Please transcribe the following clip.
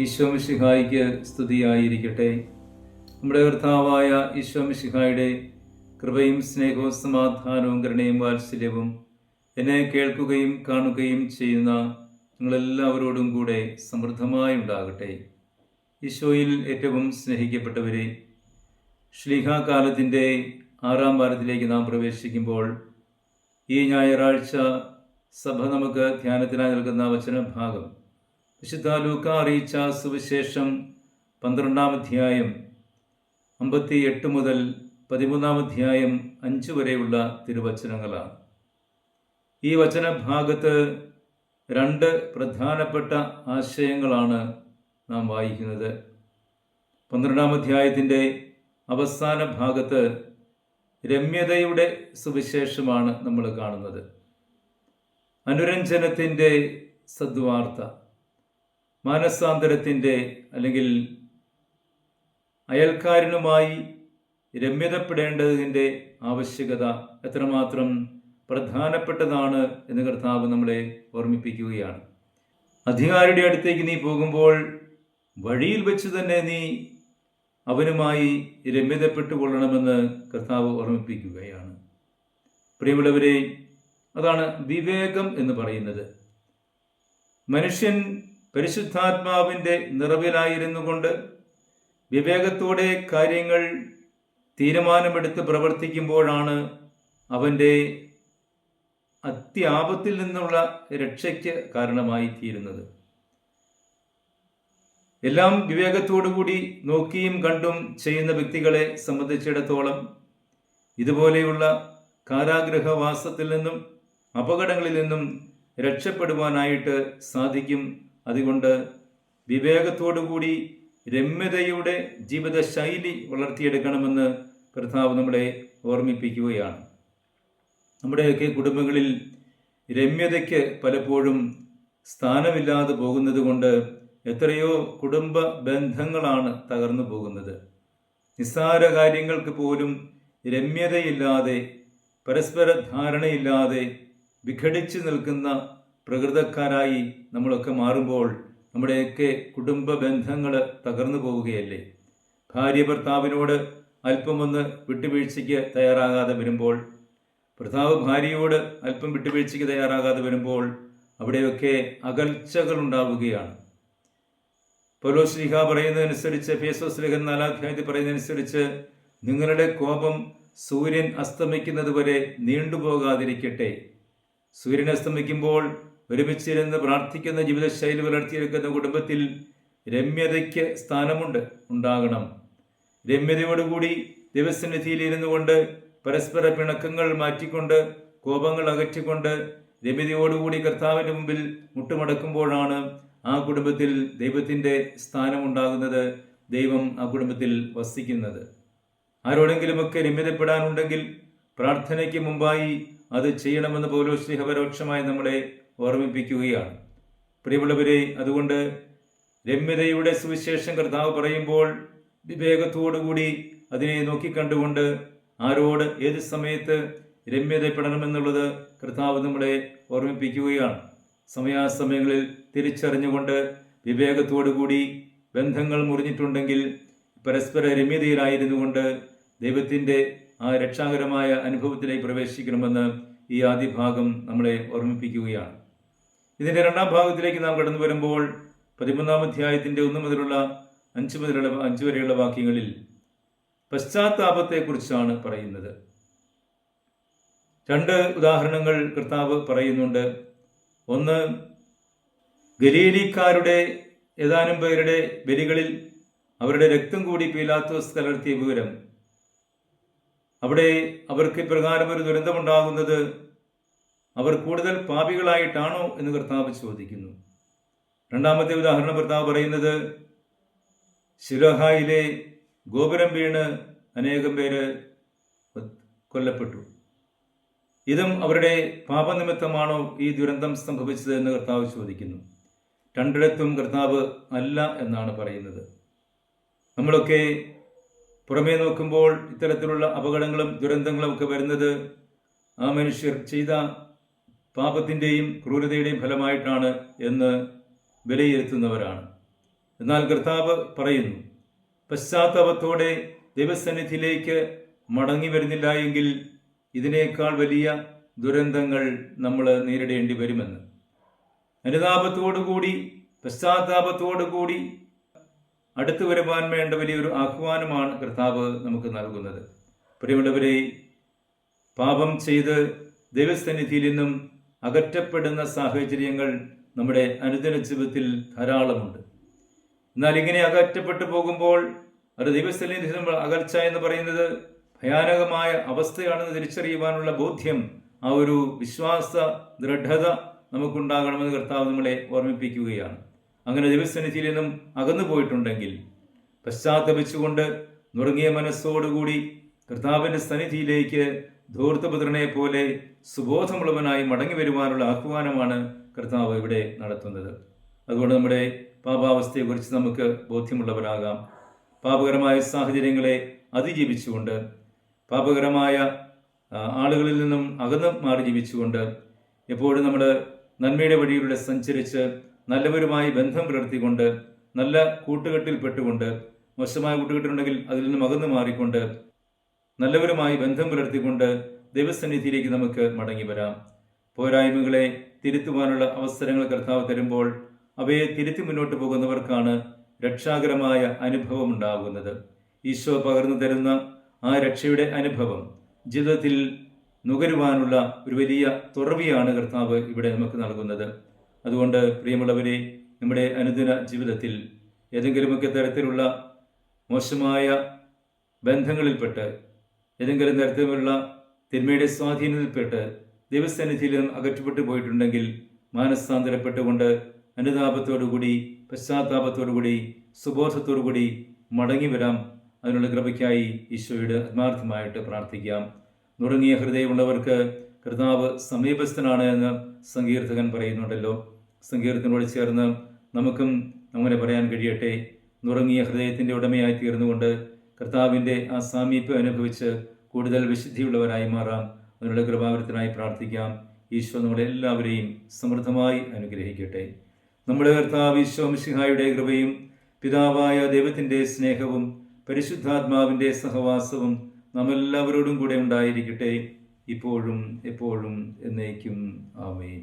ഈശോമിഷിഹായിക്ക് സ്തുതിയായിരിക്കട്ടെ. നമ്മുടെ കർത്താവായ ഈശോമിഷിഹായുടെ കൃപയും സ്നേഹവും സമാധാനവും കരുണയും വാത്സല്യവും എന്നെ കേൾക്കുകയും കാണുകയും ചെയ്യുന്ന നിങ്ങളെല്ലാവരോടും കൂടെ സമൃദ്ധമായി ഉണ്ടാകട്ടെ. ഈശോയിൽ ഏറ്റവും സ്നേഹിക്കപ്പെട്ടവരെ ശ്ലീഹാകാലത്തിന്റെ ആറാം വാരത്തിലേക്ക് നാം പ്രവേശിക്കുമ്പോൾ ഈ ഞായറാഴ്ച സഭ നമുക്ക് ധ്യാനത്തിനായി നൽകുന്ന വചനഭാഗം വിശുദ്ധ ലൂക്ക അറിയിച്ച സുവിശേഷം പന്ത്രണ്ടാം അധ്യായം അമ്പത്തി എട്ട് മുതൽ പതിമൂന്നാം അധ്യായം അഞ്ച് വരെയുള്ള തിരുവചനങ്ങളാണ്. ഈ വചനഭാഗത്ത് രണ്ട് പ്രധാനപ്പെട്ട ആശയങ്ങളാണ് നാം വായിക്കുന്നത്. പന്ത്രണ്ടാം അധ്യായത്തിന്റെ അവസാന ഭാഗത്ത് രമ്യതയുടെ സുവിശേഷമാണ് നമ്മൾ കാണുന്നത്. അനുരഞ്ജനത്തിന്റെ സദ്വാർത്ത. മാനസാന്തരത്തിന്റെ അല്ലെങ്കിൽ അയൽക്കാരനുമായി രമ്യതപ്പെടേണ്ടതിന്റെ ആവശ്യകത എത്രമാത്രം പ്രധാനപ്പെട്ടതാണ് എന്ന് കർത്താവ് നമ്മളെ ഓർമ്മിപ്പിക്കുകയാണ്. അധികാരിയുടെ അടുത്തേക്ക് നീ പോകുമ്പോൾ വഴിയിൽ വെച്ച് തന്നെ നീ അവനുമായി രമ്യതപ്പെട്ടു കൊള്ളണമെന്ന് കർത്താവ് ഓർമ്മിപ്പിക്കുകയാണ്. പ്രിയമുള്ളവരെ അതാണ് വിവേകം എന്ന് പറയുന്നത്. മനുഷ്യൻ പരിശുദ്ധാത്മാവിന്റെ നിറവിലായിരുന്നു കൊണ്ട് വിവേകത്തോടെ കാര്യങ്ങൾ തീരുമാനമെടുത്ത് പ്രവർത്തിക്കുമ്പോഴാണ് അവന്റെ അത്യാപത്തിൽ നിന്നുള്ള രക്ഷയ്ക്ക് കാരണമായി തീരുന്നത് എല്ലാം വിവേകത്തോടുകൂടി നോക്കിയും കണ്ടും ചെയ്യുന്ന വ്യക്തികളെ സംബന്ധിച്ചിടത്തോളം ഇതുപോലെയുള്ള കാരാഗ്രഹവാസത്തിൽ നിന്നും അപകടങ്ങളിൽ നിന്നും രക്ഷപ്പെടുവാനായിട്ട് സാധിക്കും അതുകൊണ്ട് വിവേകത്തോടുകൂടി രമ്യതയുടെ ജീവിതശൈലി വളർത്തിയെടുക്കണമെന്ന് കർത്താവ് നമ്മളെ ഓർമ്മിപ്പിക്കുകയാണ്. നമ്മുടെയൊക്കെ കുടുംബങ്ങളിൽ രമ്യതയ്ക്ക് പലപ്പോഴും സ്ഥാനമില്ലാതെ പോകുന്നത് കൊണ്ട് എത്രയോ കുടുംബ ബന്ധങ്ങളാണ് തകർന്നു പോകുന്നത്. നിസ്സാര കാര്യങ്ങൾക്ക് പോലും രമ്യതയില്ലാതെ പരസ്പര ധാരണയില്ലാതെ വിഘടിച്ചു നിൽക്കുന്ന പ്രകൃതക്കാരായി നമ്മളൊക്കെ മാറുമ്പോൾ നമ്മുടെയൊക്കെ കുടുംബ ബന്ധങ്ങൾ തകർന്നു പോവുകയല്ലേ? ഭാര്യ ഭർത്താവിനോട് അല്പമൊന്ന് വിട്ടുവീഴ്ചയ്ക്ക് തയ്യാറാകാതെ വരുമ്പോൾ ഭർത്താവ് ഭാര്യയോട് അല്പം വിട്ടുവീഴ്ചയ്ക്ക് തയ്യാറാകാതെ വരുമ്പോൾ അവിടെയൊക്കെ അകൽച്ചകൾ ഉണ്ടാവുകയാണ് പൗലോസ്ലിഹ പറയുന്നതനുസരിച്ച് ഫേസോസ് ലേഖൻ നാലാധ്യായത്തിൽ പറയുന്നതനുസരിച്ച് നിങ്ങളുടെ കോപം സൂര്യൻ അസ്തമിക്കുന്നത് വരെ നീണ്ടുപോകാതിരിക്കട്ടെ. സൂര്യൻ അസ്തമിക്കുമ്പോൾ ഒരുമിച്ചിരുന്ന് പ്രാർത്ഥിക്കുന്ന ജീവിതശൈലി വളർത്തിയെടുക്കുന്ന കുടുംബത്തിൽ രമ്യതയ്ക്ക് സ്ഥാനമുണ്ട് ഉണ്ടാകണം. രമ്യതയോടുകൂടി ദിവസനിധിയിലിരുന്നു കൊണ്ട് പരസ്പര പിണക്കങ്ങൾ മാറ്റിക്കൊണ്ട് കോപങ്ങൾ അകറ്റിക്കൊണ്ട് രമ്യതയോടുകൂടി കർത്താവിന്റെ മുമ്പിൽ മുട്ടുമടക്കുമ്പോഴാണ് ആ കുടുംബത്തിൽ ദൈവത്തിന്റെ സ്ഥാനമുണ്ടാകുന്നത് ദൈവം ആ കുടുംബത്തിൽ വസിക്കുന്നത്. ആരോടെങ്കിലുമൊക്കെ രമ്യതപ്പെടാനുണ്ടെങ്കിൽ പ്രാർത്ഥനയ്ക്ക് മുമ്പായി അത് ചെയ്യണമെന്ന് പോലോ സ്നേഹപരോക്ഷമായി നമ്മളെ ഓർമ്മിപ്പിക്കുകയാണ്. പ്രിയമുള്ളവരെ അതുകൊണ്ട് രമ്യതയുടെ സുവിശേഷം കർത്താവ് പറയുമ്പോൾ വിവേകത്തോടുകൂടി അതിനെ നോക്കിക്കണ്ടുകൊണ്ട് ആരോട് ഏത് സമയത്ത് രമ്യതപ്പെടണമെന്നുള്ളത് കർത്താവ് നമ്മളെ ഓർമ്മിപ്പിക്കുകയാണ്. സമയാസമയങ്ങളിൽ തിരിച്ചറിഞ്ഞുകൊണ്ട് വിവേകത്തോടുകൂടി ബന്ധങ്ങൾ മുറിഞ്ഞിട്ടുണ്ടെങ്കിൽ പരസ്പര രമ്യതയിലായിരുന്നു കൊണ്ട് ദൈവത്തിന്റെ ആ രക്ഷാകരമായ അനുഭവത്തിലേക്ക് പ്രവേശിക്കണമെന്ന് ഈ ആദ്യ ഭാഗം നമ്മളെ ഓർമ്മിപ്പിക്കുകയാണ്. ഇതിന്റെ രണ്ടാം ഭാഗത്തിലേക്ക് നാം കടന്നു വരുമ്പോൾ പതിമൂന്നാം അധ്യായത്തിന്റെ ഒന്ന് മുതലുള്ള അഞ്ച് മുതലുള്ള അഞ്ച് വരെയുള്ള വാക്യങ്ങളിൽ പശ്ചാത്താപത്തെക്കുറിച്ചാണ് പറയുന്നത്. രണ്ട് ഉദാഹരണങ്ങൾ കർത്താവ് പറയുന്നുണ്ട്. ഒന്ന് ഗലീലിക്കാരുടെ ഏതാനും പേരുടെ ബലികളിൽ അവരുടെ രക്തം കൂടി പീലാത്തോസ് കലർത്തിയ വിവരം. അവിടെ അവർക്ക് ഇപ്രകാരം ഒരു ദുരന്തമുണ്ടാകുന്നത് അവർ കൂടുതൽ പാപികളായിട്ടാണോ എന്ന് കർത്താവ് ചോദിക്കുന്നു. രണ്ടാമത്തെ ഉദാഹരണം കർത്താവ് പറയുന്നത് ശിലോഹായിലെ ഗോപുരം വീണ് അനേകം പേര് കൊല്ലപ്പെട്ടു. ഇതും അവരുടെ പാപനിമിത്തമാണോ ഈ ദുരന്തം സംഭവിച്ചത് എന്ന് കർത്താവ് ചോദിക്കുന്നു. രണ്ടിടത്തും കർത്താവ് അല്ല എന്നാണ് പറയുന്നത്. നമ്മളൊക്കെ പുറമേ നോക്കുമ്പോൾ ഇത്തരത്തിലുള്ള അപകടങ്ങളും ദുരന്തങ്ങളും ഒക്കെ വരുന്നത് ആ മനുഷ്യർ ചെയ്ത പാപത്തിന്റെയും ക്രൂരതയുടെയും ഫലമായിട്ടാണ് എന്ന് വിലയിരുത്തുന്നവരാണ്. എന്നാൽ കർത്താവ് പറയുന്നു പശ്ചാത്തപത്തോടെ ദൈവസന്നിധിയിലേക്ക് മടങ്ങി വരുന്നില്ല എങ്കിൽ ഇതിനേക്കാൾ വലിയ ദുരന്തങ്ങൾ നമ്മൾ നേരിടേണ്ടി വരുമെന്ന്. അനുതാപത്തോടുകൂടി പശ്ചാത്താപത്തോടുകൂടി അടുത്തു വരുവാൻ വേണ്ട വലിയൊരു ആഹ്വാനമാണ് കർത്താവ് നമുക്ക് നൽകുന്നത്. പ്രിയമുള്ളവരെ പാപം ചെയ്ത് ദൈവസന്നിധിയിൽ നിന്നും അകറ്റപ്പെടുന്ന സാഹചര്യങ്ങൾ നമ്മുടെ അനുദിന ജീവിതത്തിൽ ധാരാളമുണ്ട്. എന്നാൽ ഇങ്ങനെ അകറ്റപ്പെട്ടു പോകുമ്പോൾ അത് ദൈവസന്നിധി അകൽച്ച എന്ന് പറയുന്നത് ഭയാനകമായ അവസ്ഥയാണെന്ന് തിരിച്ചറിയുവാനുള്ള ബോധ്യം ആ ഒരു വിശ്വാസ ദൃഢത നമുക്കുണ്ടാകണമെന്ന് കർത്താവ് നമ്മളെ ഓർമ്മിപ്പിക്കുകയാണ്. അങ്ങനെ ദൈവസന്നിധിയിൽ നിന്നും അകന്നു പോയിട്ടുണ്ടെങ്കിൽ പശ്ചാത്തപിച്ചുകൊണ്ട് നുറുങ്ങിയ മനസ്സോടുകൂടി കർത്താവിന്റെ സന്നിധിയിലേക്ക് ധൂർത്തപുത്രനെ പോലെ സുബോധമുള്ളവനായി മടങ്ങി വരുവാനുള്ള ആഹ്വാനമാണ് കർത്താവ് ഇവിടെ നടത്തുന്നത്. അതുകൊണ്ട് നമ്മുടെ പാപാവസ്ഥയെക്കുറിച്ച് നമുക്ക് ബോധ്യമുള്ളവരാകാം പാപകരമായ സാഹചര്യങ്ങളെ അതിജീവിച്ചുകൊണ്ട് പാപകരമായ ആളുകളിൽ നിന്നും അകന്ന് മാറി ജീവിച്ചുകൊണ്ട് എപ്പോഴും നമ്മൾ നന്മയുടെ വഴിയിലൂടെ സഞ്ചരിച്ച് നല്ലവരുമായി ബന്ധം പുലർത്തിക്കൊണ്ട് നല്ല കൂട്ടുകെട്ടിൽപ്പെട്ടുകൊണ്ട് മോശമായ കൂട്ടുകെട്ടുണ്ടെങ്കിൽ അതിൽ നിന്നും അകന്നു മാറിക്കൊണ്ട് നല്ലവരുമായി ബന്ധം പുലർത്തിക്കൊണ്ട് ദൈവസന്നിധിയിലേക്ക് നമുക്ക് മടങ്ങി വരാം. പോരായ്മകളെ തിരുത്തുവാനുള്ള അവസരങ്ങൾ കർത്താവ് തരുമ്പോൾ അവയെ തിരുത്തി മുന്നോട്ട് പോകുന്നവർക്കാണ് രക്ഷാകരമായ അനുഭവം ഉണ്ടാകുന്നത്. ഈശോ പകർന്നു തരുന്ന ആ രക്ഷയുടെ അനുഭവം ജീവിതത്തിൽ നുകരുവാനുള്ള ഒരു വലിയ തുറവിയാണ് കർത്താവ് ഇവിടെ നമുക്ക് നൽകുന്നത്. അതുകൊണ്ട് പ്രിയമുള്ളവരെ നമ്മുടെ അനുദിന ജീവിതത്തിൽ ഏതെങ്കിലുമൊക്കെ തരത്തിലുള്ള മോശമായ ബന്ധങ്ങളിൽപ്പെട്ട് ഏതെങ്കിലും തരത്തിലുള്ള തിന്മയുടെ സ്വാധീനത്തിൽപ്പെട്ട് ദൈവസന്നിധിയിൽ നിന്നും അകറ്റപ്പെട്ടു പോയിട്ടുണ്ടെങ്കിൽ മാനസാന്തരപ്പെട്ടുകൊണ്ട് അനുതാപത്തോടുകൂടി പശ്ചാത്താപത്തോടുകൂടി സുബോധത്തോടുകൂടി മടങ്ങി വരാം. അതിനുള്ള കൃപയ്ക്കായി ഈശോയുടെ ആത്മാർത്ഥമായിട്ട് പ്രാർത്ഥിക്കാം. നുറുങ്ങിയ ഹൃദയമുള്ളവർക്ക് കർത്താവ് സമീപസ്ഥനാണ് എന്ന് സങ്കീർത്തകൻ പറയുന്നുണ്ടല്ലോ. സങ്കീർത്തനോട് ചേർന്ന് നമുക്കും അങ്ങനെ പറയാൻ കഴിയട്ടെ. നുറങ്ങിയ ഹൃദയത്തിന്റെ ഉടമയായി തീർന്നുകൊണ്ട് കർത്താവിന്റെ ആ സാമീപ്യം അനുഭവിച്ച് കൂടുതൽ വിശുദ്ധിയുള്ളവരായി മാറാം. അതിനുള്ള കൃപാവരത്തിനായി പ്രാർത്ഥിക്കാം. ഈശോ നമ്മുടെ എല്ലാവരെയും സമൃദ്ധമായി അനുഗ്രഹിക്കട്ടെ. നമ്മുടെ കർത്താവ് ഈശോ മിശിഹായുടെ കൃപയും പിതാവായ ദൈവത്തിന്റെ സ്നേഹവും പരിശുദ്ധാത്മാവിന്റെ സഹവാസവും നമ്മെല്ലാവരോടും കൂടെ ഉണ്ടായിരിക്കട്ടെ. ഇപ്പോഴും എപ്പോഴും എന്നേക്കും. ആമേൻ.